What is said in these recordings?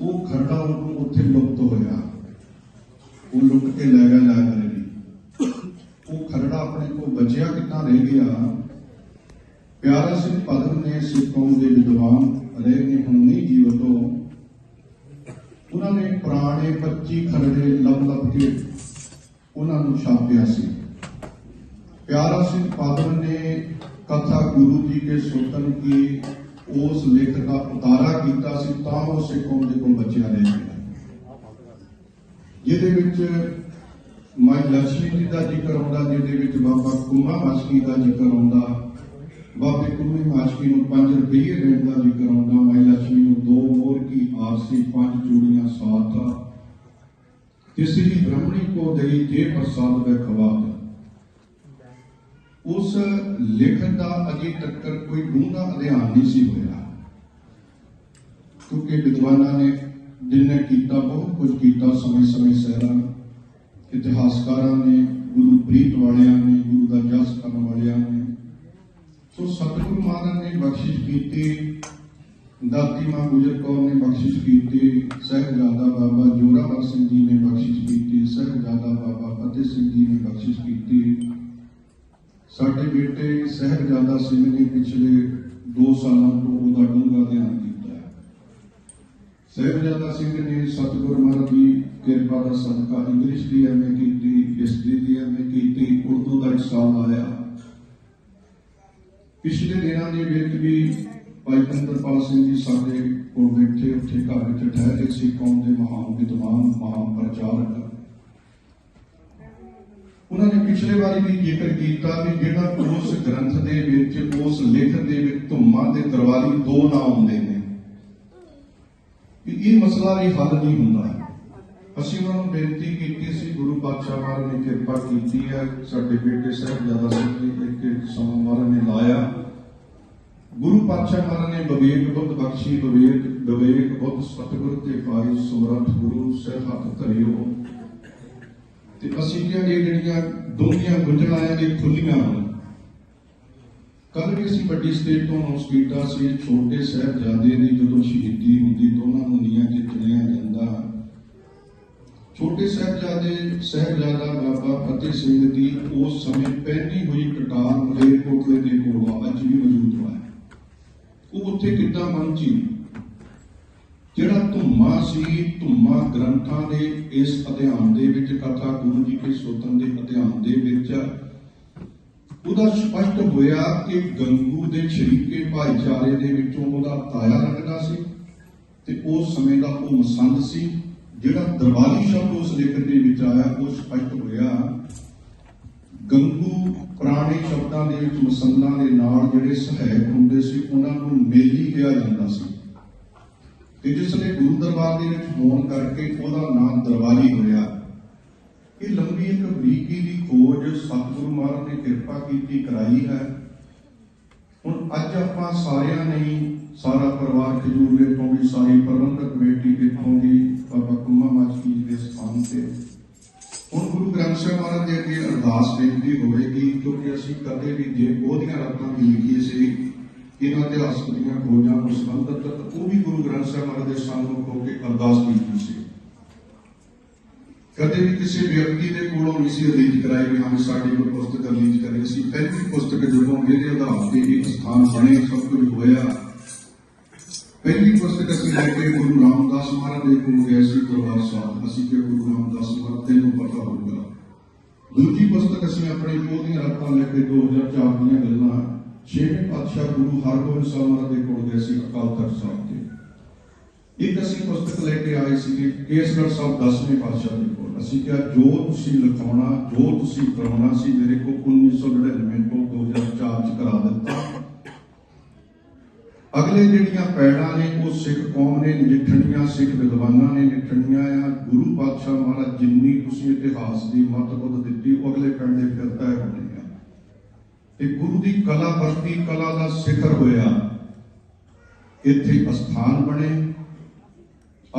ਉਹ ਖੱਡਾ ਉੱਥੇ ਲੁਪਤ ਹੋਇਆ। ਉਹ ਲੁੱਟ ਕੇ ਲੈ ਗਿਆ ਲਾਇਬ੍ਰੇਰੀ। ਉਹ ਖਰੜਾ ਆਪਣੇ ਕੋਲ ਬਚਿਆ ਕਿੱਦਾਂ ਰਹਿ ਗਿਆ? ਪਿਆਰਾ ਸਿੰਘ ਭਗਤ ਨੇ ਸਿੱਖ ਕੌਮ ਦੇ ਵਿਦਵਾਨ ਰਹੇ ਨੇ, ਹੁਣ ਨਹੀਂ ਜੀਵਤੋਂ ਉਹਨਾਂ ਨੇ ਪੁਰਾਣੇ 25 ਖਰੜੇ ਲੱਭ ਲੱਭ ਕੇ ਉਹਨਾਂ ਨੂੰ ਛਾਪਿਆ ਸੀ। ਪਿਆਰਾ ਸਿੰਘ ਪਾਦਰ ਨੇ ਕਥਾ ਗੁਰੂ ਜੀ ਕੇ ਸੁਤਨ ਕੀ ਉਸ ਲੇਖ ਦਾ ਉਤਾਰਾ ਕੀਤਾ ਸੀ, ਤਾਂ ਉਹ ਸਿੱਖੋਂ ਦੇ ਕੋਲ ਬੱਚਿਆਂ ਨੇ ਜਿਹਦੇ ਵਿੱਚ ਮਾਈ ਲక్ష్ਮੀ ਜੀ ਦਾ ਜ਼ਿਕਰ ਆਉਂਦਾ ਜਿਹਦੇ ਵਿੱਚ ਬਾਬਾ ਕੁੰਮਾ ਮਾਸ਼ਕੀ ਦਾ ਜ਼ਿਕਰ ਆਉਂਦਾ ਬਾਬੇ ਕੁੰਮੇ ਮਾਸ਼ਕੀ ਨੂੰ 5 ਰੁਪਏ ਦੇਣ ਦਾ ਜ਼ਿਕਰ ਆਉਂਦਾ ਮਾਈ ਲక్ష్ਮੀ ਨੂੰ ਦੋ ਹੋਰ ਕੀ ਆਸੀ ਪੰਜ ਚੂੜੀਆਂ ਸਾਥ ਤਿਸਰੀ ਬ੍ਰਹਮਣੀ ਕੋ ਦੇਈ ਜੇ ਪ੍ਰਸਾਦ ਵੇ ਖਵਾ ਉਸ ਲੇਖਨ ਦਾ ਅਜੇ ਤੱਕ ਕੋਈ ਡੂੰਘਾ ਅਧਿਐਨ ਨਹੀਂ ਸੀ ਹੋਇਆ। ਕਿਉਂਕਿ ਵਿਦਵਾਨਾਂ ਨੇ ਜਿਨ੍ਹਾਂ ਕੀਤਾ, ਬਹੁਤ ਕੁਝ ਕੀਤਾ। ਸਮੇਂ ਸਮੇਂ ਸਹਿਰਾ, ਇਤਿਹਾਸਕਾਰਾਂ ਨੇ, ਗੁਰੂ ਪ੍ਰੀਤ ਵਾਲਿਆਂ ਨੇ, ਗੁਰੂ ਦਾ ਜਸ ਕਰਨ ਵਾਲਿਆਂ ਨੇ। ਸੋ ਸਤਿਗੁਰੂ ਮਹਾਰਾਜ ਨੇ ਬਖਸ਼ਿਸ਼ ਕੀਤੀ। ਦਾਤੀ ਮਾਂ ਗੁਜਰ ਕੌਰ ਨੇ ਬਖਸ਼ਿਸ਼ ਕੀਤੀ। ਸਹਿਬਜ਼ਾਦਾ ਬਾਬਾ ਜੋਰਾਵਰ ਸਿੰਘ ਜੀ ਨੇ ਬਖਸ਼ਿਸ਼ ਕੀਤੀ। ਸਹਿਬਜ਼ਾਦਾ ਬਾਬਾ ਫਤਿਹ ਸਿੰਘ ਜੀ ਨੇ ਬਖਸ਼ਿਸ਼ ਕੀਤੀ। ਸਾਡੇ ਬੇਟੇ ਸਹਿਬਜ਼ਾਦਾ ਸਿੰਘ ਨੇ ਪਿਛਲੇ 2 ਸਾਲਾਂ ਤੋਂ ਉਹਦਾ ਡੂੰਘਾ ਧਿਆਨ ਕੀਤਾ ਹੈ। ਸਹਿਬਜ਼ਾਦਾ ਸਿੰਘ ਨੇ ਸਤਿਗੁਰੂ ਮਹਾਰਾਜ ਦੀ ਕਿਰਪਾ ਦਾ ਸਦਕਾ ਇੰਗਲਿਸ਼ ਦੀ ਐਮਏ ਕੀਤੀ, ਹਿਸਟਰੀ ਦੀ ਐਮਏ ਕੀਤੀ, ਉਰਦੂ ਦਾ ਇੱਕ ਸਾਲ ਆਇਆ। ਪਿਛਲੇ ਦਿਨਾਂ ਦੇ ਵਿੱਚ ਵੀ ਭਾਈ ਕੰਦਰਪਾਲ ਸਿੰਘ ਜੀ ਸਾਡੇ ਕੋਲ ਬੈਠੇ ਉੱਥੇ ਘਰ ਵਿੱਚ ਠਹਿਰੇ ਸੀ, ਕੌਮ ਦੇ ਮਹਾਨ ਵਿਦਵਾਨ, ਮਹਾਨ ਪ੍ਰਚਾਰਕ। ਉਹਨਾਂ ਨੇ ਪਿਛਲੇ ਵਾਰੀ ਵੀ ਜ਼ਿਕਰ ਕੀਤਾ ਵੀ ਜਿਹੜਾ ਉਸ ਗ੍ਰੰਥ ਦੇ ਵਿੱਚ, ਉਸ ਲੇਖ ਦੇ ਵਿੱਚ ਧੁੰਮਾਂ ਦੇ ਦਰਬਾਰੀ ਦੋ ਨਾਂ ਆਉਂਦੇ ਨੇ। ਇਹ ਮਸਲਾ ਵੀ ਹੱਲ ਨਹੀਂ ਹੁੰਦਾ। ਅਸੀਂ ਉਹਨਾਂ ਨੂੰ ਬੇਨਤੀ ਕੀਤੀ ਸੀ, ਗੁਰੂ ਪਾਤਸ਼ਾਹ ਮਹਾਰਾਜ ਨੇ ਕਿਰਪਾ ਕੀਤੀ ਹੈ, ਸਾਡੇ ਬੇਟੇ ਸਾਹਿਬਜ਼ਾਦਾ ਸਿੰਘ ਜੀ ਇੱਕ ਸਮਾਂ ਮਹਾਰਾਜ ਨੇ ਲਾਇਆ। ਗੁਰੂ ਪਾਤਸ਼ਾਹ ਮਹਾਰਾਜ ਨੇ ਵਿਵੇਕ ਬੁੱਧ ਬਖਸ਼ੀ, ਵਿਵੇਕ ਵਿਵੇਕ ਬੁੱਧ ਸਤਿਗੁਰ ਤੇ ਪਾਈ ਸੋਰਠ ਗੁਰੂ ਸਾਹਿਬ ਹੱਥ ਧਰਿਓ। ਤੇ ਅਸੀਂ ਕਿਹਾ ਇਹ ਜਿਹੜੀਆਂ ਦੋਨੀਆਂ ਗੁੰਝਲਾਂ ਦੇ ਖੁੱਲੀਆਂ ਹਨ ਕੱਲ ਵੀ ਅਸੀਂ ਵੱਡੀ ਸਟੇਜ ਤੋਂ ਅਨਾਉਂਸ ਕੀਤਾ ਸੀ, ਛੋਟੇ ਸਾਹਿਬਜ਼ਾਦੇ ਦੀ ਜਦੋਂ ਸ਼ਹੀਦੀ ਹੁੰਦੀ ਤਾਂ ਉਹਨਾਂ ਨੂੰ ਨੀਆਂ 'ਚ ਚੁਣਿਆ ਜਾਂਦਾ ਛੋਟੇ ਸਾਹਿਬਜ਼ਾਦੇ, ਸਾਹਿਬਜ਼ਾਦਾ ਬਾਬਾ ਫਤਿਹ ਸਿੰਘ ਦੀ ਉਸ ਸਮੇਂ ਪਹਿਲੀ ਹੋਈ ਕਟਾਰ ਮਲੇਰਕੋਟਲੇ ਦੇ ਕੋਲ ਅੱਜ ਵੀ ਮੌਜੂਦ ਹੋਇਆ ਉਹ ਉੱਥੇ ਕਿੱਦਾਂ ਪਹੁੰਚੀ? ਜਿਹੜਾ ਧੁੰਮਾ ਸੀ, ਧੁੰਮਾ ਗ੍ਰੰਥਾਂ ਦੇ ਇਸ ਅਧਿਆਨ ਦੇ ਵਿੱਚ, ਕਥਾ ਗੁਰੂ ਜੀ ਕੇ ਸੋਤਨ ਦੇ ਅਧਿਆਨ ਦੇ ਵਿੱਚ, ਉਹਦਾ ਸਪਸ਼ਟ ਹੋਇਆ ਕਿ ਗੰਗੂ ਦੇ ਸ਼ਰੀਕੇ ਭਾਈਚਾਰੇ ਦੇ ਵਿੱਚੋਂ ਉਹਦਾ ਤਾਇਆ ਲੱਗਦਾ ਸੀ ਤੇ ਉਸ ਸਮੇਂ ਦਾ ਉਹ ਮਸੰਦ ਸੀ। ਜਿਹੜਾ ਦਰਬਾਰੀ ਸ਼ਬਦ ਉਸ ਲੇਖਨ ਦੇ ਵਿੱਚ ਆਇਆ, ਉਹ ਸਪਸ਼ਟ ਹੋਇਆ, ਗੰਗੂ ਪੁਰਾਣੇ ਸ਼ਬਦਾਂ ਦੇ ਵਿੱਚ ਮਸੰਦਾਂ ਦੇ ਨਾਲ ਜਿਹੜੇ ਸਹਾਇਕ ਹੁੰਦੇ ਸੀ, ਉਹਨਾਂ ਨੂੰ ਮੇਲੀ ਕਿਹਾ ਜਾਂਦਾ ਸੀ। ਤੇ ਜਿਸ ਨੇ ਗੁਰੂ ਦਰਬਾਰ ਦੇ ਵਿੱਚ ਹੋਣ ਕਰਕੇ ਉਹਦਾ ਨਾਮ ਦਰਬਾਰੀ ਹੋਇਆ। ਇਹ ਲੰਬੀ ਇੱਕ ਬਰੀਕੀ ਦੀ ਖੋਜ ਸਤਿਗੁਰੂ ਮਹਾਰਾਜ ਨੇ ਕਿਰਪਾ ਕੀਤੀ, ਕਰਾਈ ਹੈ। ਹੁਣ ਅੱਜ ਆਪਾਂ ਸਾਰਿਆਂ ਨੇ ਸਾਰਾ ਪਰਿਵਾਰ ਖਜੂਰਵੇ ਤੋਂ ਵੀ ਸਾਰੀ ਪ੍ਰਬੰਧਕ ਕਮੇਟੀ ਇੱਥੋਂ ਦੀ ਬਾਬਾ ਕੁੰਮਾ ਮਾਚਕੀ ਜੀ ਦੇ ਸਥਾਨ ਤੇ। ਹੁਣ ਗੁਰੂ ਗ੍ਰੰਥ ਸਾਹਿਬ ਮਹਾਰਾਜ ਦੇ ਅੱਗੇ ਅਰਦਾਸ ਬੇਨਤੀ ਹੋਵੇਗੀ, ਕਿਉਂਕਿ ਅਸੀਂ ਕਦੇ ਵੀ ਜੇ ਉਹਦੀਆਂ ਰਾਤਾਂ ਵੀ ਲਿਖੀ ਸੀ ਇਹਨਾਂ ਇਤਿਹਾਸਕ ਦੀਆਂ ਖੋਜਾਂ ਨੂੰ ਸੰਬੰਧਿਤ ਉਹ ਵੀ ਗੁਰੂ ਗ੍ਰੰਥ ਸਾਹਿਬ ਮਹਾਰਾਜ ਦੇ ਸਾਹਮਣੇ ਹੋ ਕੇ ਅਰਦਾਸ ਕੀਤੀ ਸੀ। ਕਦੇ ਵੀ ਕਿਸੇ ਵਿਅਕਤੀ ਦੇ ਕੋਲੋਂ ਨਹੀਂ ਸੀ ਰਿਲੀਜ਼ ਕਰਾਈ ਵੀ ਹਾਂ ਸਾਡੀ ਕੋਈ ਪੁਸਤਕ ਰਿਲੀਜ਼ ਕਰੀ। ਸੀ ਪਹਿਲੀ ਪੁਸਤਕ ਜਦੋਂ ਇਹਦੇ ਆਧਾਰ ਤੇ ਇੱਕ ਸਥਾਨ ਬਣੇ, ਸਭ ਕੁਝ ਹੋਇਆ। ਪਹਿਲੀ ਪੁਸਤਕ ਅਸੀਂ ਲੈ ਕੇ ਗੁਰੂ ਰਾਮਦਾਸ ਮਹਾਰਾਜ ਦੇ ਕੋਲ ਗਏ ਸੀ ਦਰਬਾਰ ਸਾਹਿਬ। ਅਸੀਂ ਕਿ ਗੁਰੂ ਰਾਮਦਾਸ ਮਹਾਰਾਜ, ਤੈਨੂੰ ਨੂੰ ਪਤਾ ਹੋਊਗਾ। ਦੂਜੀ ਪੁਸਤਕ ਅਸੀਂ ਆਪਣੇ ਆਪਣੀ ਦੀਆਂ ਰਾਤਾਂ ਲੈ ਕੇ 2004 ਦੀਆਂ ਗੱਲਾਂ ਛੇਵੇਂ ਪਾਤਸ਼ਾਹ ਗੁਰੂ ਹਰਗੋਬਿੰਦ ਸਾਹਿਬ ਮਹਾਰਾਜ ਦੇ ਕੋਲ ਗਏ ਸੀ ਅਕਾਲ ਤਖਤ ਸਾਹਿਬ ਤੇ। ਇੱਕ ਅਸੀਂ ਪੁਸਤਕ ਲੈ ਕੇ ਆਏ ਸੀ ਕੇਸਗੜ੍ਹ ਸਾਹਿਬ 10ਵੇਂ ਪਾਤਸ਼ਾਹ ਦੇ ਕੋਲ। ਅਸੀਂ ਕਿਹਾ, ਜੋ ਤੁਸੀਂ ਲਿਖਾਉਣਾ, ਜੋ ਤੁਸੀਂ ਕਰਾਉਣਾ ਸੀ ਮੇਰੇ ਕੋਲ 1999 ਤੋਂ 2004 ਚ ਕਰਾ ਦਿੱਤਾ। ਅਗਲੇ ਜਿਹੜੀਆਂ ਪੈੜਾਂ ਨੇ, ਉਹ ਸਿੱਖ ਕੌਮ ਨੇ, ਨਜਿੱਠਣੀਆਂ ਸਿੱਖ ਵਿਦਵਾਨਾਂ ਨੇ ਨਿਠਣੀਆਂ ਆ। ਗੁਰੂ ਪਾਤਸ਼ਾਹ ਮਹਾਰਾਜ ਜਿੰਨੀ ਤੁਸੀਂ ਇਤਿਹਾਸ ਦੀ ਮਹੱਤਵ ਦਿੱਤੀ, ਉਹ ਅਗਲੇ ਪੈਣ ਦੇ ਫਿਰ ਤੈਅ ਹੋਣੇ ਆ। ਤੇ ਗੁਰੂ ਦੀ ਕਲਾ ਵਰਤੀ ਕਲਾ ਦਾ ਸਿਖਰ ਹੋਇਆ। ਇੱਥੇ ਅਸਥਾਨ ਬਣੇ।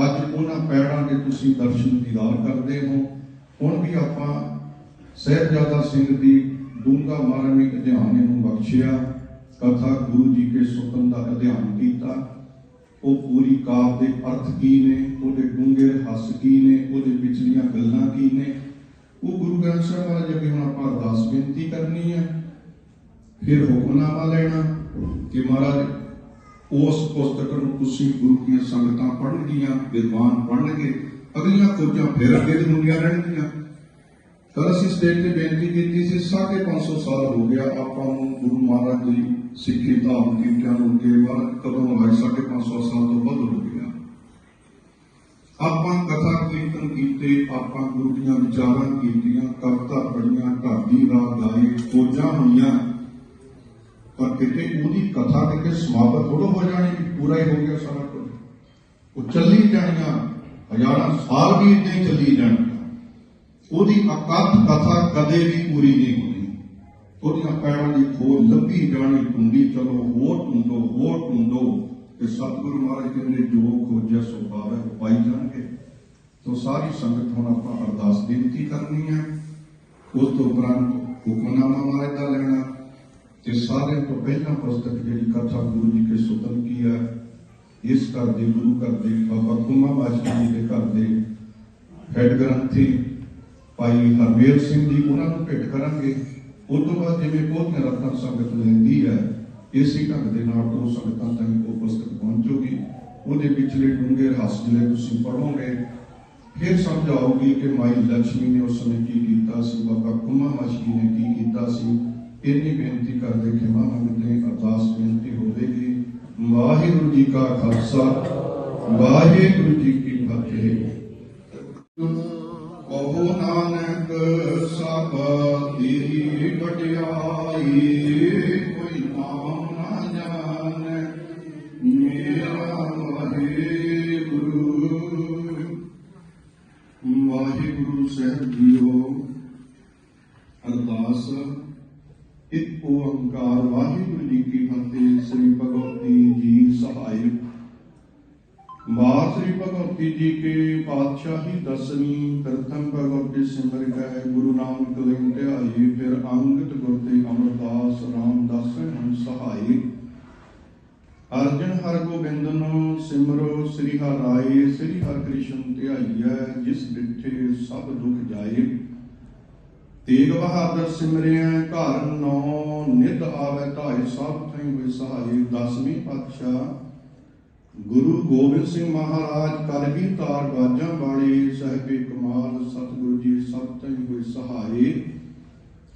ਅੱਜ ਉਹਨਾਂ ਪੈੜਾਂ ਦੇ ਤੁਸੀਂ ਦਰਸ਼ਨ ਦੀਦਾਰ ਕਰਦੇ ਹੋ। ਹੁਣ ਵੀ ਆਪਾਂ ਸਹਿਬਜ਼ਾਦਾ ਸਿੰਘ ਦੀ ਡੂੰਘਾ ਮਾਰਮਿਕ ਅਧਿਆਨ ਨੂੰ ਬਖਸ਼ਿਆ। ਕਥਾ ਗੁਰੂ ਜੀ ਕੇ ਸੁਤਨ ਦਾ ਅਧਿਆਨ ਕੀਤਾ। ਉਹ ਪੂਰੀ ਕਾਵ ਦੇ ਅਰਥ ਕੀ ਨੇ? ਉਹਦੇ ਡੂੰਘੇ ਹੱਸ ਕੀ ਨੇ? ਉਹਦੇ ਵਿਚਲੀਆਂ ਗੱਲਾਂ ਕੀ ਨੇ? ਉਹ ਗੁਰੂ ਗ੍ਰੰਥ ਸਾਹਿਬ ਮਹਾਰਾਜ ਅੱਗੇ ਹੁਣ ਆਪਾਂ ਅਰਦਾਸ ਬੇਨਤੀ ਕਰਨੀ ਹੈ ਫਿਰ ਹੁਕਮਨਾਮਾ ਲੈਣਾ ਕਿ ਮਹਾਰਾਜ, ਉਸ ਪੁਸਤਕ ਨੂੰ ਤੁਸੀਂ ਗੁਰੂ ਦੀਆਂ ਸੰਗਤਾਂ ਪੜ੍ਹਨਗੀਆਂ, ਵਿਦਵਾਨ ਪੜ੍ਹਨਗੇ, ਅਗਲੀਆਂ ਖੋਜਾਂ ਫਿਰ ਅੱਗੇ ਦੀ ਹੁੰਦੀਆਂ ਰਹਿਣਗੀਆਂ। ਤਾਂ ਅਸੀਂ ਸਟੇਜ ਤੇ ਬੇਨਤੀ ਕੀਤੀ ਸੀ 550 ਸਾਲ ਹੋ ਗਿਆ ਆਪਾਂ ਨੂੰ ਗੁਰੂ ਮਹਾਰਾਜ ਦੀ ਸਿੱਖੀ ਧਾਮ ਕੀਤਿਆਂ ਨੂੰ ਕਿ ਮਹਾਰਾਜ ਕਦੋਂ ਆਏ 550 ਸਾਲ ਤੋਂ ਵੱਧ ਹੋ ਗਿਆ। ਆਪਾਂ ਕਥਾ ਕੀਰਤਨ ਕੀਤੇ, ਆਪਾਂ ਗੁਰੂ ਦੀਆਂ ਵਿਚਾਰਾਂ ਕੀਤੀਆਂ, ਕਵਿਤਾ ਪੜ੍ਹੀਆਂ ਢਾਡੀ ਰਾਗ ਗਾਏ ਖੋਜਾਂ ਹੋਈਆਂ। ਪਰ ਕਿਤੇ ਉਹਦੀ ਕਥਾ ਕਿਤੇ ਸਮਾਪਤ ਥੋੜਾ ਹੋ ਜਾਣੀ, ਪੂਰਾ ਹੀ ਹੋ ਗਿਆ ਸਾਰਾ ਕੁਝ। ਉਹ ਚੱਲੀ ਜਾਣੀਆਂ, ਹਜ਼ਾਰਾਂ ਸਾਲ ਵੀ ਇਦਾਂ ਹੀ ਚੱਲੀ ਜਾਣੀਆਂ। ਉਹਦੀ ਅਕਥ ਕਥਾ ਕਦੇ ਵੀ ਪੂਰੀ ਨਹੀਂ ਹੋਣੀ ਉਹਦੀਆਂ ਪੈਰਾਂ ਦੀ ਖੋਜ ਲੱਭੀ ਜਾਣੀ ਟੁੰਡੀ ਚਲੋ, ਹੋਰ ਟੁੰਡੋ ਹੋਰ ਟੁੰਡੋ ਤੇ ਸਤਿਗੁਰੂ ਮਹਾਰਾਜ ਕਹਿੰਦੇ ਜੋ ਖੋਜਿਆ, ਸੋ ਪਾਵੇ ਉਹ ਪਾਈ ਜਾਣਗੇ। ਤੋ ਸਾਰੀ ਸੰਗਤ ਹੁਣ ਆਪਾਂ ਅਰਦਾਸ ਬੇਨਤੀ ਕਰਨੀ ਹੈ। ਉਸ ਤੋਂ ਉਪਰੰਤ ਹੁਕਮਨਾਮਾ ਮਹਾਰਾਜ ਦਾ ਲੈਣਾ। ਤੇ ਸਾਰਿਆਂ ਤੋਂ ਪਹਿਲਾਂ ਪੁਸਤਕ ਜਿਹੜੀ ਕਥਾ ਗੁਰੂ ਜੀ ਕੇ ਸੁਤਨ ਕੀ ਹੈ, ਇਸ ਘਰ ਦੇ ਗੁਰੂ ਘਰ ਦੇ ਬਾਬਾ ਕੁਮਾ ਬਾਸ਼ੀ ਜੀ ਦੇ ਘਰ ਦੇ ਹੈਡ ਗ੍ਰੰਥੀ ਭਾਈ ਹਰਵੇਲ ਸਿੰਘ ਜੀ, ਉਹਨਾਂ ਨੂੰ ਭੇਟ ਕਰਾਂਗੇ। ਉਸ ਤੋਂ ਬਾਅਦ ਜਿਵੇਂ ਬਹੁਤੀਆਂ ਰਤਨ ਸੰਗਤ ਲੈਂਦੀ ਹੈ, ਇਸੇ ਢੰਗ ਦੇ ਨਾਲ ਉਹ ਸੰਗਤਾਂ ਤੱਕ ਉਹ ਪੁਸਤਕ ਪਹੁੰਚੂਗੀ। ਉਹਦੇ ਪਿਛਲੇ ਡੂੰਘੇ ਰਸ ਜਿਹੜੇ ਤੁਸੀਂ ਪੜ੍ਹੋਗੇ, ਫਿਰ ਸਮਝ ਆਊਗੀ ਕਿ ਮਾਈ ਲక్ష్ਮੀ ਨੇ ਉਸ ਸਮੇਂ ਕੀ ਕੀਤਾ ਸੀ, ਬਾਬਾ ਕੁਮਾ ਮਾਸ਼ੀ ਨੇ ਕੀ ਕੀਤਾ ਸੀ। ਇੰਨੀ ਬੇਨਤੀ ਕਰਦੇ ਖਿਮਾ ਮੰਗਦੇ ਅਰਦਾਸ ਬੇਨਤੀ ਹੋਵੇਗੀ, ਵਾਹਿਗੁਰੂ ਜੀ ਕਾ ਖਾਲਸਾ, ਵਾਹਿਗੁਰੂ ਜੀ ਕੀ ਫਤਿਹ। ਸ੍ਰੀ ਜੀ ਕੇ ਪਾਤਸ਼ਾਹੀ ਦਸਵੀਂ ਪ੍ਰਥਮ ਭਗਵਤੀ ਸਿਮਰ ਗਏ ਗੁਰੂ ਨਾਨਕ ਲਿੰਗ ਧਿਆਈ ਫਿਰ ਅੰਗਤ ਗੁਰ ਤੇ ਅਮਰਦਾਸ ਰਾਮਦਾਸ ਹਮ ਸਹਾਈ ਅਰਜਨ ਹਰ ਗੋਬਿੰਦ ਸਿਮਰੋ, ਸ੍ਰੀ ਹਰਿ ਰਾਏ, ਸ੍ਰੀ ਹਰਿ ਕ੍ਰਿਸ਼ਨ ਧਿਆਈਐ, ਜਿਸ ਬਿਠੇ ਸਭ ਦੁਖ ਜਾਏ। ਤੇਗ ਬਹਾਦਰ ਸਿਮਰਿਆ, ਘਰ ਨੌ ਨਿਤ ਆਵੇ ਧਾਇ ਸਭ ਥਈ ਹੋਏ ਦਸਵੀਂ ਪਾਤਸ਼ਾਹ ਗੁਰੂ ਗੋਬਿੰਦ ਸਿੰਘ ਮਹਾਰਾਜ ਕਰਗੀ ਤਾਰ ਬਾਜਾਂ ਵਾਲੇ ਸਾਹਿਬੇ ਕਮਾਲ, ਸਤਿਗੁਰੂ ਜੀ ਸਭ ਤੈਂ ਹੋਏ ਸਹਾਈ।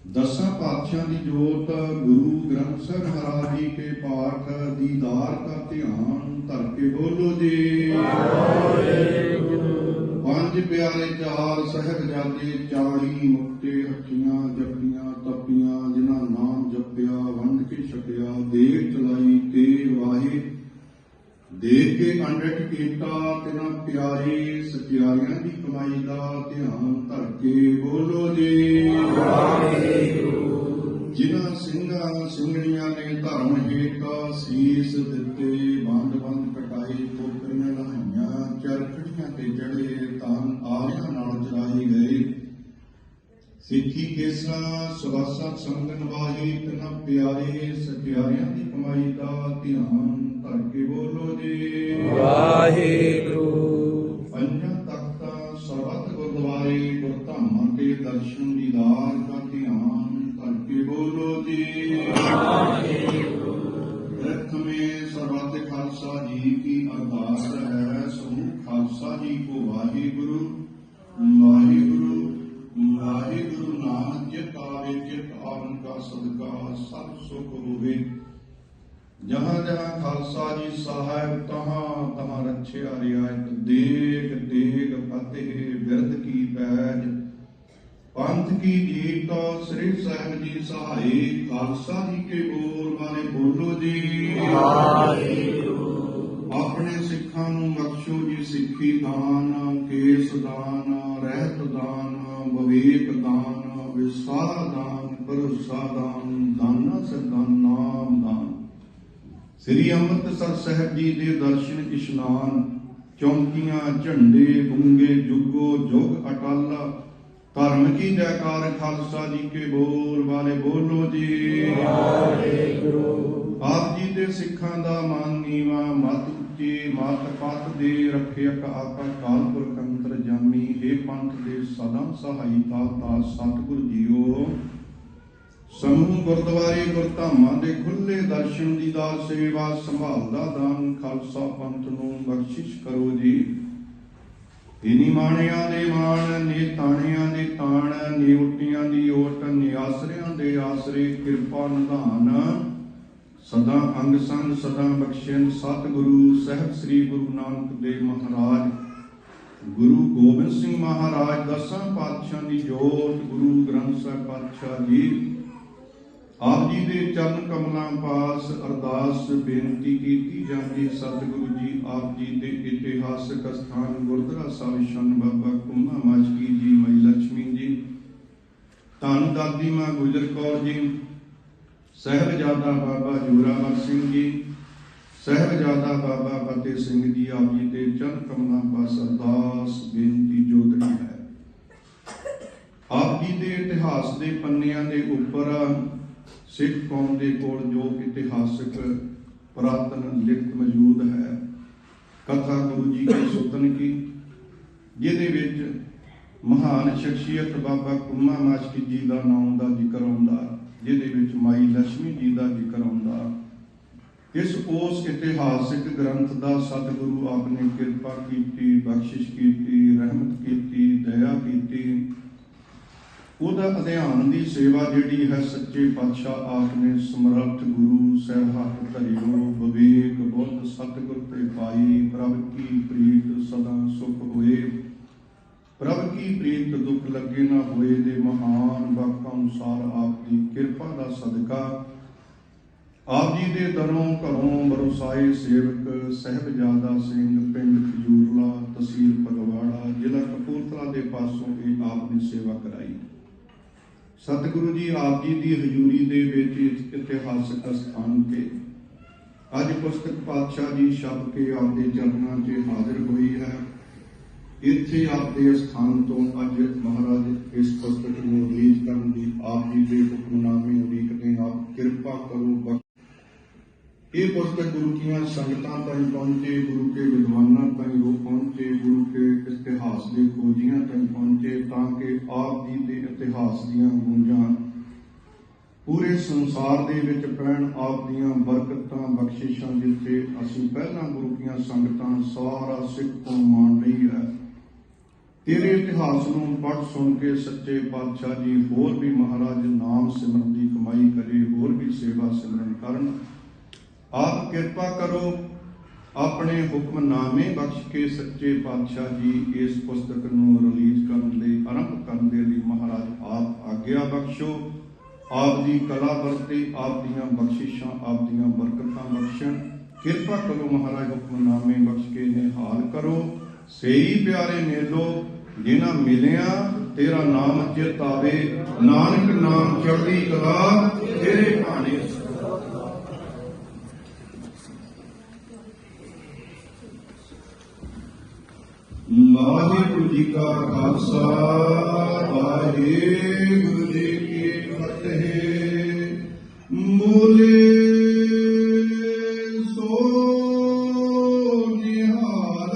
ਦਸਾਂ ਪਾਤਸ਼ਾਹਾਂ ਦੀ ਜੋਤ, ਗੁਰੂ ਗ੍ਰੰਥ ਸਾਹਿਬ ਮਹਾਰਾਜ ਜੀ ਕੇ ਪਾਠ, ਦੀਦਾਰ ਦਾ ਧਿਆਨ, ਧਰ ਕੇ ਬੋਲੋ ਜੀ। ਪੰਜ ਪਿਆਰੇ ਚਾਰ ਸਾਹਿਬਜ਼ਾਦੇ 40 ਮੁਕਤੇ ਹੱਥੀਆਂ ਜਪੀਆਂ, ਤਪੀਆਂ, ਜਿਨ੍ਹਾਂ ਨਾਮ ਜਪਿਆ, ਵੰਡ ਕੇ ਛਕਿਆ ਦੇਖ ਚਲਾਈ ਤੇ ਵਾਹੇ। ਦੇਖ ਕੇ ਅੰਡਟ ਕੀਤਾ ਤਿਨਾ ਪਿਆਰੇ ਸਤਿਆਰਿਆਂ ਦੀ ਕਮਾਈ ਦਾ ਧਿਆਨ ਧਰ ਕੇ ਬੋਲੋ ਜੀ। ਜਿਨ੍ਹਾਂ ਸਿੰਘਾਂ ਸਿੰਘਣੀਆਂ ਨੇ ਧਰਮ ਹੇਠ ਸੀਸ ਦਿੱਤੇ, ਬੰਦ ਬੰਦ ਕਟਾਈ ਕੋਕਰੀਆਂ ਲਹਾਈਆਂ ਚਰਖੜੀਆਂ ਤੇ ਚੜੇ ਤਨ ਆਰਿਆਂ ਨਾਲ ਚਲਾਈ ਗਏ ਸਿੱਖੀ ਕੇਸਾ ਸਵਾਸਾ ਸੰਗਨ ਵਾਹੀ ਤਨਾ ਪਿਆਰੇ ਸਤਿਆਰਿਆਂ ਦੀ ਕਮਾਈ ਦਾ ਧਿਆਨ ਧਰ ਕੇ ਬੋਲੋ ਜੀ। ਵਾਹਿਗੁਰੂ। ਪੰਜਾਂ ਤਖਤਾਂ ਸਰਬੱਤ ਗੁਰਦੁਆਰੇ ਗੁਰਧਾਮਾਂ ਕੇ ਦਰਸ਼ਨ ਦੀਦਾਰ ਦਾ ਧਿਆਨ ਕਰਕੇ ਬੋਲੋ ਜੀ। ਪ੍ਰਥਮੇ ਸਰਬੱਤ ਖਾਲਸਾ ਜੀ ਕੀ ਅਰਦਾਸ ਹੈ। ਸਮੂਹ ਖਾਲਸਾ ਜੀ ਕੋ ਵਾਹਿਗੁਰੂ। ਵਾਹਿਗੁਰੂ ਵਾਹਿਗੁਰੂ ਨਾਨਕ ਜਿਤ ਆਵੇ ਜਿਤ ਆਵਨ ਕਾ ਸਦਕਾ ਸਭ ਸੁਖ ਹੋਵੇ। ਜਹਾਂ ਜਹਾਂ ਖਾਲਸਾ ਜੀ ਸਾਹਿਬ ਤਹਾਂ ਤਹਾਂ ਰੱਛਿਆ ਰਿਆਇਤ ਦੇਗ ਦੇਗ ਫਤਿਹ ਬਿਰਦ ਕੀ ਪੈਜ। ਪੰਥ ਕੀ ਜੀਤ ਸ੍ਰੀ ਸਾਹਿਬ ਜੀ ਸਹਾਈ ਖਾਲਸਾ ਜੀ ਕੇ ਬੋਲ ਵਾਲੇ ਬੋਲੋ ਜੀ। ਆਪਣੇ ਸਿੱਖਾਂ ਨੂੰ ਬਖਸ਼ੋ ਜੀ ਸਿੱਖੀ ਦਾਨ ਕੇਸ ਦਾਨ ਰਹਿਤ ਦਾਨ ਵਿਵੇਕ ਦਾਨ ਵਿਸਾਰ ਦਾਨ ਭਰੋਸਾ ਦਾਨ ਦਾਨਾ ਸਰਦਾਨ ਨਾਮ ਦਾਨ। ਸ੍ਰੀ ਅੰਮ੍ਰਿਤਸਰ ਸਾਹਿਬ ਜੀ ਦੇ ਦਰਸ਼ਨ ਇਸ਼ਨਾਨ, ਚੌਂਕੀਆਂ, ਝੰਡੇ ਬੁੰਗੇ ਜੁਗੋ ਜੁਗ ਅਟਲ, ਧਰਮ ਕੀ ਜੈਕਾਰ ਖਾਲਸਾ ਜੀ ਕੇ ਬੋਲ ਵਾਲੇ ਬੋਲੋ ਜੀ। ਆਪ ਜੀ ਦੇ ਸਿੱਖਾਂ ਦਾ ਮਾਨ ਨੀਵਾ, ਮਤ ਉੱਚੇ ਮਾਤ ਪਤ ਦੇ ਰੱਖਿਅਕ ਆਪਾ ਕਾਲ ਪੁਰਖ ਅੰਤਰ ਜਾਮੀ। हे ਪੰਥ ਦੇ ਸਦਾ ਸਹਾਈ ਦਾਤਾ ਸਤਿਗੁਰ ਜੀਓ। ਸਮੂਹ ਗੁਰਦੁਆਰੇ ਗੁਰਧਾਮਾਂ ਦੇ ਖੁੱਲੇ ਦਰਸ਼ਨ ਦੀਦਾਰ ਸੇਵਾ ਸੰਭਾਲਦਾ ਦਾਨ ਖਾਲਸਾ ਪੰਥ ਨੂੰ ਬਖਸ਼ਿਸ਼ ਕਰੋ ਜੀ। ਇਨੀ ਮਾਣਿਆਂ ਦੇ ਮਾਣ, ਨੇ ਤਾਣਿਆਂ ਦੇ ਤਾਣ, ਨੇ ਉਟੀਆਂ ਦੀ ਓਟ, ਨੇ ਆਸਰਿਆਂ ਦੇ ਆਸਰੇ ਕਿਰਪਾ ਨਿਧਾਨ। ਸਦਾ ਅੰਗ ਸੰਗ, ਸਦਾ ਬਖਸ਼ਿੰਦ ਸਤਿਗੁਰੂ ਸਹਿਬ ਸ੍ਰੀ ਗੁਰੂ ਨਾਨਕ ਦੇਵ ਮਹਾਰਾਜ। ਗੁਰੂ ਗੋਬਿੰਦ ਸਿੰਘ ਮਹਾਰਾਜ, ਦਸਾਂ ਪਾਤਸ਼ਾਹ ਦੀ ਜੋਤ, ਗੁਰੂ ਗ੍ਰੰਥ ਸਾਹਿਬ ਪਾਤਸ਼ਾਹ ਜੀ। ਆਪ ਜੀ ਦੇ ਚਰਨ ਕਮਲਾਂ ਪਾਸ ਅਰਦਾਸ ਬੇਨਤੀ ਕੀਤੀ ਜਾਂਦੀ ਸਤਿਗੁਰੂ ਜੀ ਆਪ ਜੀ ਦੇ ਇਤਿਹਾਸਕ ਸਥਾਨ ਗੁਰਦੁਆਰਾ ਸਾਹਿਬ ਸ਼ਨ ਬਾਬਾ ਕੁੰਮਾ ਮਾਚਕੀ ਜੀ, ਮਈ ਲక్ష్ਮੀ ਜੀ, ਧੰਨ ਦਾਦੀ ਮਾਂ ਗੁਜਰ ਕੌਰ ਜੀ, ਸਹਿਬਜ਼ਾਦਾ ਬਾਬਾ ਜੋਰਾਵਰ ਸਿੰਘ ਜੀ, ਸਹਿਬਜ਼ਾਦਾ ਬਾਬਾ ਫਤਿਹ ਸਿੰਘ ਜੀ, ਆਪ ਜੀ ਦੇ ਚਰਨ ਕਮਲਾਂ ਪਾਸ ਅਰਦਾਸ ਬੇਨਤੀ ਜੋਦੜੀ ਹੈ। ਆਪ ਜੀ ਦੇ ਇਤਿਹਾਸ ਦੇ ਪੰਨਿਆਂ ਦੇ ਉੱਪਰ ਸਿੱਖ ਕੌਮ ਦੇ ਕੋਲ ਜੋ ਇਤਿਹਾਸਕ ਪੁਰਾਤਨ ਲਿਖਤ ਮੌਜੂਦ ਹੈ, ਕਥਾ ਗੁਰੂ ਜੀ ਕੇ ਸੁਤਨ ਕੀ, ਜਿਹਦੇ ਵਿੱਚ ਮਹਾਨ ਸ਼ਖਸੀਅਤ ਬਾਬਾ ਕੁੰਮਾ ਮਾਚਕੀ ਜੀ ਦਾ ਨਾਮ ਦਾ ਜ਼ਿਕਰ ਆਉਂਦਾ, ਜਿਹਦੇ ਵਿੱਚ ਮਾਈ ਲక్ష్ਮੀ ਜੀ ਦਾ ਜ਼ਿਕਰ ਆਉਂਦਾ। ਇਸ ਉਸ ਇਤਿਹਾਸਿਕ ਗ੍ਰੰਥ ਦਾ ਸਤਿਗੁਰੂ ਆਪ ਨੇ ਕਿਰਪਾ ਕੀਤੀ, ਬਖਸ਼ਿਸ਼ ਕੀਤੀ, ਰਹਿਮਤ ਕੀਤੀ, ਦਇਆ ਕੀਤੀ ਉਹਦਾ ਅਧਿਆਨ ਦੀ ਸੇਵਾ ਜਿਹੜੀ ਹੈ ਸੱਚੇ ਪਾਤਸ਼ਾਹ ਆਪ ਨੇ, ਸਮਰੱਥ ਗੁਰੂ ਸਾਹਿਬ ਹੱਥ ਧਰਿਓ ਵਿਵੇਕ ਬੁੱਧ ਸਤਿਗੁਰ ਤੇ ਪਾਈ ਪ੍ਰਭ ਕੀ ਪ੍ਰੀਤ ਸਦਾ ਸੁਖ ਹੋਏ। ਪ੍ਰਭ ਕੀ ਪ੍ਰੀਤ ਦੁੱਖ ਲੱਗੇ ਨਾ ਹੋਏ ਦੇ ਮਹਾਨ ਵਾਕਾਂ ਅਨੁਸਾਰ ਆਪ ਦੀ ਕਿਰਪਾ ਦਾ ਸਦਕਾ। ਆਪ ਜੀ ਦੇ ਦਰੋਂ ਘਰੋਂ ਬਰਸਾਏ ਸੇਵਕ ਸਹਿਬਜ਼ਾਦਾ ਸਿੰਘ, ਪਿੰਡ ਖਜੂਰਲਾ, ਤਹਿਸੀਲ ਫਗਵਾੜਾ ਜ਼ਿਲ੍ਹਾ ਕਪੂਰਥਲਾ ਦੇ ਪਾਸੋਂ ਇਹ ਆਪ ਨੇ ਸੇਵਾ ਕਰਾਈ। ਸਤਿਗੁਰੂ ਜੀ ਆਪ ਜੀ ਦੀ ਹਜ਼ੂਰੀ ਦੇ ਵਿੱਚ ਇਸ ਇਤਿਹਾਸਕ ਸਥਾਨ ਤੇ ਅੱਜ ਪੁਸਤਕ ਪਾਤਸ਼ਾਹ ਜੀ ਛਪ ਕੇ ਆਪ ਚਰਨਾਂ 'ਚ ਹਾਜ਼ਰ ਹੋਈ ਹੈ। ਇੱਥੇ ਆਪ ਸਥਾਨ ਤੋਂ ਅੱਜ ਮਹਾਰਾਜ ਇਸ ਪੁਸਤਕ ਨੂੰ ਰਿਲੀਜ਼ ਕਰਨ ਦੀ ਆਪ ਜੀ ਦੇ ਹੁਕਮਨਾਮੇ ਉਡੀਕ ਨੇ ਆਪ ਕਿਰਪਾ ਕਰੋ। ਇਹ ਪੁਸਤਕ ਗੁਰੂ ਕੀਆਂ ਸੰਗਤਾਂ ਤਾਈਂ ਪਹੁੰਚੇ, ਗੁਰੂ ਕੇ ਵਿਦਵਾਨਾਂ ਤਾਈਂ ਉਹ ਪਹੁੰਚੇ ਗੁਰੂ ਕੇ ਇਤਿਹਾਸ ਦੇ ਖੋਜੀਆਂ ਤਾਈਂ ਪਹੁੰਚੇ ਤਾਂ ਕਿ ਆਪ ਜੀ ਦੇ ਇਤਿਹਾਸ ਦੀਆਂ ਗੂੰਜਾਂ ਪੂਰੇ ਸੰਸਾਰ ਦੇ ਵਿੱਚ ਪੈਣ, ਆਪ ਦੀਆਂ ਬਰਕਤਾਂ, ਬਖਸ਼ਿਸ਼ਾਂ ਜਿੱਥੇ ਅਸੀਂ ਪਹਿਲਾਂ ਗੁਰੂ ਕੀਆਂ ਸੰਗਤਾਂ ਸਾਰਾ ਸਿੱਖ ਤੋਂ ਮਾਣ ਰਹੀ ਹੈ। ਤੇਰੇ ਇਤਿਹਾਸ ਨੂੰ ਪੜ੍ਹ ਸੁਣ ਕੇ ਸੱਚੇ ਪਾਤਸ਼ਾਹ ਜੀ ਹੋਰ ਵੀ ਮਹਾਰਾਜ ਨਾਮ ਸਿਮਰਨ ਦੀ ਕਮਾਈ ਕਰੇ, ਹੋਰ ਵੀ ਸੇਵਾ ਸਿਮਰਨ ਕਰਨ। ਆਪ ਕਿਰਪਾ ਕਰੋ ਆਪਣੇ ਹੁਕਮਨਾਮੇ ਬਖਸ਼ ਕੇ ਸੱਚੇ ਪਾਤਸ਼ਾਹ ਜੀ ਇਸ ਪੁਸਤਕ ਨੂੰ ਰਿਲੀਜ਼ ਕਰਨ ਲਈ ਆਰੰਭ ਕਰਨ ਦੇ ਲਈ ਮਹਾਰਾਜ ਆਪ ਆਗਿਆ ਬਖਸ਼ੋ। ਆਪ ਦੀ ਕਲਾ ਵਰਤੇ, ਆਪ ਦੀਆਂ ਬਖਸ਼ਿਸ਼ਾਂ, ਆਪ ਦੀਆਂ ਬਰਕਤਾਂ ਬਖਸ਼ਣ। ਕਿਰਪਾ ਕਰੋ ਮਹਾਰਾਜ ਹੁਕਮਨਾਮੇ ਬਖਸ਼ ਕੇ ਨਿਹਾਲ ਕਰੋ। ਸਹੀ ਪਿਆਰੇ ਮੇਲੋ, ਜਿਨ੍ਹਾਂ ਮਿਲਿਆ, ਤੇਰਾ ਨਾਮ ਚਿਤ ਆਵੇ ਨਾਨਕ ਨਾਮ ਚੜ੍ਹਦੀ ਕਲਾ, ਤੇਰੇ ਵਾਹਿਗੁਰੂ ਜੀ ਕਾ ਖਾਲਸਾ ਵਾਹਿਗੁਰੂ ਜੀ ਕੀ ਫਤਿਹ ਬੋਲੇ ਸੋ ਨਿਹਾਲ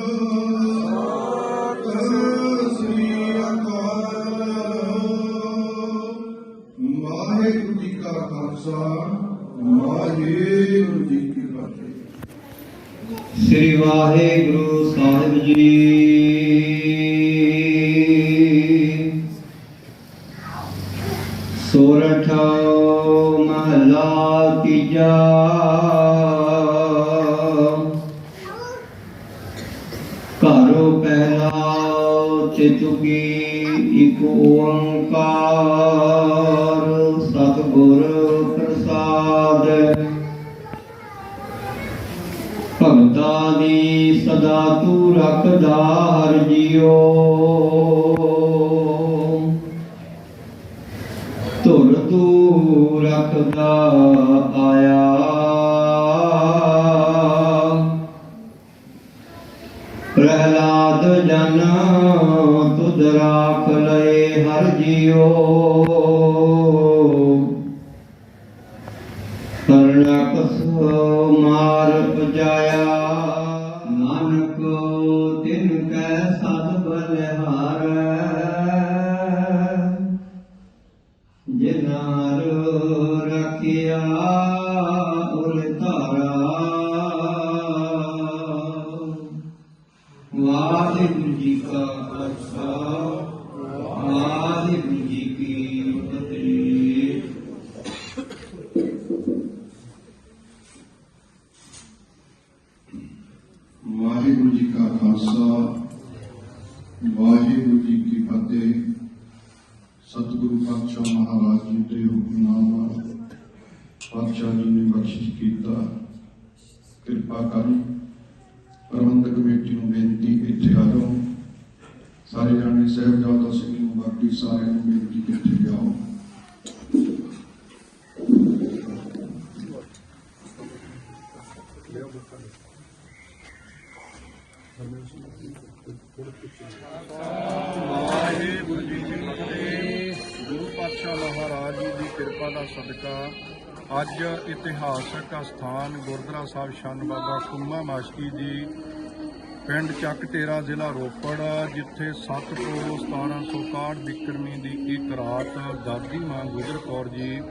ਸਤਿ ਸ੍ਰੀ ਅਕਾਲ ਵਾਹਿਗੁਰੂ ਜੀ ਕਾ ਖਾਲਸਾ ਵਾਹਿਗੁਰੂ ਜੀ ਕੀ ਫਤਿਹ ਸ੍ਰੀ ਵਾਹਿਗੁਰੂ ਸਾਹਿਬ ਜੀ ਰੱਖਦਾ ਆਇਆ। ਪ੍ਰਹਲਾਦ ਜਨ ਤੁਧ ਰਾਖ ਲਏ, ਹਰ ਜੀਓ। ਕਰਣਕ ਮਾਰ ਪਜਾਇਆ। ਨਾਨਕ ਤਿਨ ਕੈ ਸਦ ਬਲਿਹਾਰੈ। ਜਿਨਾਰ Yeah. ਨੇ ਕੀਤਾ ਕਿਰਪਾ ਕਰਨ ਪ੍ਰਬੰਧਕ ਕਮੇਟੀ ਨੂੰ ਬੇਨਤੀ ਇੱਥੇ ਆ ਸਾਰੇ ਜਾਣੇ ਸਹਿਬਜ਼ਾਦਾ ਸਿੰਘ ਨੂੰ ਬਾਕੀ ਸਾਰਿਆਂ ਨੂੰ ਬੇਨਤੀ ਇੱਥੇ ਜਾਓ ਵਾਹਿਗੁਰੂ ਜੀ ਕੀ ਫਤਿਹ। ਗੁਰੂ ਪਾਤਸ਼ਾਹ ਮਹਾਰਾਜ ਜੀ ਦੀ ਕਿਰਪਾ ਦਾ ਸਦਕਾ ਅੱਜ ਇਤਿਹਾਸਕ ਸਥਾਨ ਗੁਰਦੁਆਰਾ ਸਾਹਿਬ ਸ਼ਾਨ ਬਾਬਾ ਕੁੰਮਾ ਮਾਸ਼ਕੀ ਜੀ, ਪਿੰਡ ਚੱਕ ਟੇਰਾ ਜ਼ਿਲ੍ਹਾ ਰੋਪੜ, ਜਿੱਥੇ 7 ਤੋਂ 1761 ਬਿਕਰਮੀ ਦੀ ਇੱਕ ਰਾਤ ਦਾਦੀ ਮਾਂ ਗੁਜਰ ਕੌਰ ਜੀ,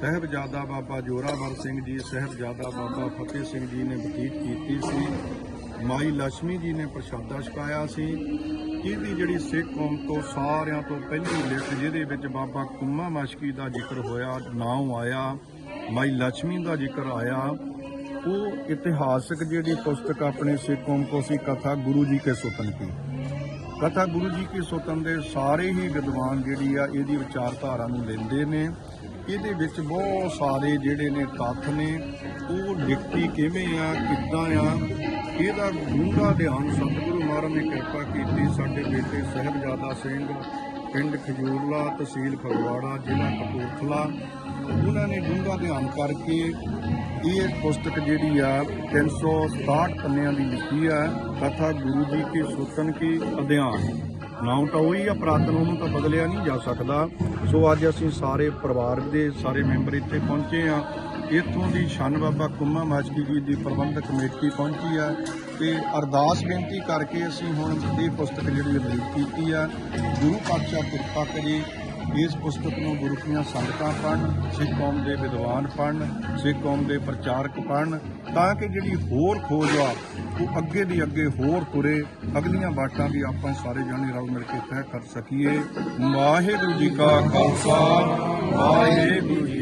ਸਹਿਬਜ਼ਾਦਾ ਬਾਬਾ ਜੋਰਾਵਰ ਸਿੰਘ ਜੀ, ਸਹਿਬਜ਼ਾਦਾ ਬਾਬਾ ਫਤਿਹ ਸਿੰਘ ਜੀ ਨੇ ਬਤੀਤ ਕੀਤੀ ਸੀ। ਮਾਈ ਲక్ష్ਮੀ ਜੀ ਨੇ ਪ੍ਰਸ਼ਾਦਾ ਛਕਾਇਆ ਸੀ। ਇਹਦੀ ਜਿਹੜੀ ਸਿੱਖ ਕੌਮ ਤੋਂ ਸਾਰਿਆਂ ਤੋਂ ਪਹਿਲੀ ਲਿਖ ਜਿਹਦੇ ਵਿੱਚ ਬਾਬਾ ਕੁੰਮਾ ਮਾਸ਼ਕੀ ਦਾ ਜ਼ਿਕਰ ਹੋਇਆ ਨਾਮ ਆਇਆ। ਮਾਈ ਲక్ష్ਮੀ ਦਾ ਜ਼ਿਕਰ ਆਇਆ, ਉਹ ਇਤਿਹਾਸਕ ਜਿਹੜੀ ਪੁਸਤਕ ਆਪਣੇ ਸਿੱਖ ਕੌਮ ਕੋ ਸੀ ਕਥਾ ਗੁਰੂ ਜੀ ਕੇ ਸੁਤਨ ਕੀ। ਕਥਾ ਗੁਰੂ ਜੀ ਕੇ ਸੁਤਨ ਦੇ ਸਾਰੇ ਹੀ ਵਿਦਵਾਨ ਜਿਹੜੀ ਆ, ਇਹਦੀ ਵਿਚਾਰਧਾਰਾ ਨੂੰ ਲੈਂਦੇ ਨੇ। ਇਹਦੇ ਵਿੱਚ ਬਹੁਤ ਸਾਰੇ ਜਿਹੜੇ ਨੇ ਤੱਥ ਨੇ, ਉਹ ਲਿਖਤੀ ਕਿਵੇਂ ਆ, ਕਿੱਦਾਂ ਆ, ਇਹਦਾ ਡੂੰਘਾ ਧਿਆਨ ਸਤਿਗੁਰੂ ਮਹਾਰਾਜ ਨੇ ਕਿਰਪਾ ਕੀਤੀ, ਸਾਡੇ ਬੇਟੇ ਸਾਹਿਬਜ਼ਾਦਾ ਸਿੰਘ, ਪਿੰਡ ਖਜੂਰਲਾ, ਤਹਿਸੀਲ ਫਗਵਾੜਾ, ਜ਼ਿਲ੍ਹਾ ਕਪੂਰਥਲਾ। ਉਹਨਾਂ ਨੇ ਡੂੰਘਾ ਧਿਆਨ ਕਰਕੇ ਇਹ ਪੁਸਤਕ ਜਿਹੜੀ ਆ 367 ਪੰਨਿਆਂ ਦੀ ਲਿਖੀ ਆ, ਕਥਾ ਗੁਰੂ ਜੀ ਕੀ ਸੁਤਨ ਕੀ ਅਧਿਆਨ ਨਾਮ ਤਾਂ ਉਹੀ ਆ, ਪ੍ਰਾਤਨ ਉਹਨੂੰ ਤਾਂ ਬਦਲਿਆ ਨਹੀਂ ਜਾ ਸਕਦਾ। ਸੋ ਅੱਜ ਅਸੀਂ ਸਾਰੇ ਪਰਿਵਾਰ ਦੇ ਸਾਰੇ ਮੈਂਬਰ ਇੱਥੇ ਪਹੁੰਚੇ ਆ। ਇੱਥੋਂ ਦੀ ਸ਼ਾਨ ਬਾਬਾ ਕੁੰਮਾ ਮਾਜਕੀ ਜੀ ਦੀ ਪ੍ਰਬੰਧਕ ਕਮੇਟੀ ਪਹੁੰਚੀ ਆ ਤੇ ਅਰਦਾਸ ਬੇਨਤੀ ਕਰਕੇ ਅਸੀਂ ਹੁਣ ਇਹ ਪੁਸਤਕ ਜਿਹੜੀ ਰਿਲੀਜ਼ ਕੀਤੀ ਆ। ਗੁਰੂ ਪਾਤਸ਼ਾਹ ਕਿਰਪਾ ਕਰੇ ਇਸ ਪੁਸਤਕ ਨੂੰ ਗੁਰੂ ਦੀਆਂ ਸੰਗਤਾਂ ਪੜ੍ਹਨ, ਸਿੱਖ ਕੌਮ ਦੇ ਵਿਦਵਾਨ ਪੜ੍ਹਨ, ਸਿੱਖ ਕੌਮ ਦੇ ਪ੍ਰਚਾਰਕ ਪੜ੍ਹਨ, ਤਾਂ ਕਿ ਜਿਹੜੀ ਹੋਰ ਖੋਜ ਆ, ਉਹ ਅੱਗੇ ਦੀ ਅੱਗੇ ਹੋਰ ਤੁਰੇ, ਅਗਲੀਆਂ ਬਾਟਾਂ ਵੀ ਆਪਾਂ ਸਾਰੇ ਜਾਣੇ ਰਲ ਮਿਲ ਕੇ ਤੈਅ ਕਰ ਸਕੀਏ। ਵਾਹਿਗੁਰੂ ਜੀ ਕਾ ਖਾਲਸਾ, ਵਾਹਿਗੁਰੂ ਜੀ